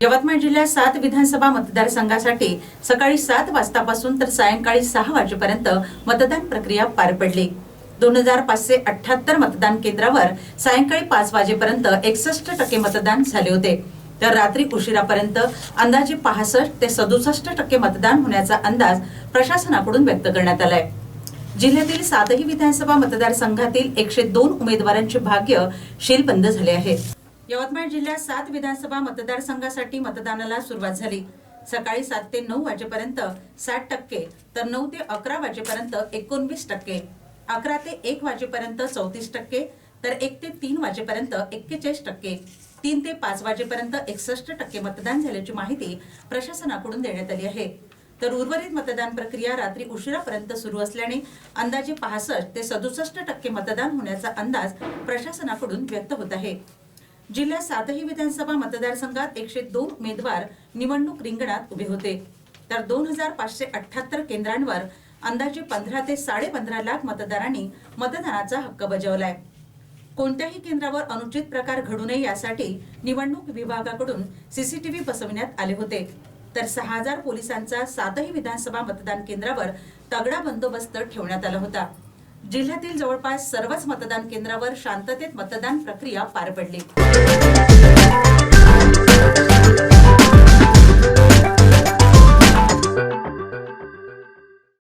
यवतमाळ जिल्ह्यात सात विधानसभा मतदारसंघासाठी सकाळी सात वाजतापासून तर सायंकाळी सहा वाजेपर्यंत मतदान प्रक्रिया पार पडली. दोन हजार पाचशे अठ्याहत्तर मतदान केंद्रावर सायंकाळी पाच वाजेपर्यंत एकसष्ट टक्के मतदान झाले होते. तर रात्री उशिरापर्यंत अंदाजे पासष्ट ते सदुसष्ट टक्के मतदान होण्याचा अंदाज प्रशासनाकडून व्यक्त करण्यात आलाय. जिल्ह्यातील सातही विधानसभा मतदारसंघातील एकशे दोन उमेदवारांचे भाग्य शीलबंद झाले आहे. यवतमाळ जिल्ह्यात सात विधानसभा मतदारसंघासाठी मतदानाला सुरुवात झाली. सकाळी सात ते नऊ वाजेपर्यंत साठ टक्के तर नऊ ते अकरा वाजेपर्यंत एकोणवीस टक्के अकरा ते एक वाजेपर्यंत चौतीस टक्के तर एक ते तीन वाजेपर्यंत एक्केचाळीस टक्के तीन ते पाच वाजेपर्यंत एकसष्ट टक्के मतदान झाल्याची माहिती प्रशासनाकडून देण्यात आली आहे. तर उर्वरित मतदान प्रक्रिया रात्री उशिरापर्यंत सुरू असल्याने अंदाजे पासष्ट ते सदुसष्ट टक्के मतदान होण्याचा अंदाज प्रशासनाकडून व्यक्त होत आहे. जिल्ह्यात सातही विधानसभा मतदारसंघात एकशे दोन उमेदवार निवडणूक रिंगणात उभे होते. तर दोन हजार पाचशे अठ्याहत्तर केंद्रांवर अंदाजे पंधरा ते साडेपंधरा लाख मतदारांनी मतदानाचा हक्क बजावलाय. कोणत्याही केंद्रावर अनुचित प्रकार घडू नये यासाठी निवडणूक विभागाकडून सीसीटीव्ही बसवण्यात आले होते. तर सहा हजार पोलिसांचा सातही विधानसभा मतदान केंद्रावर तगडा बंदोबस्त ठेवण्यात आला होता. जिल्ह्यातील जवळपास सर्वच मतदान केंद्रावर शांततेत मतदान प्रक्रिया पार पडली.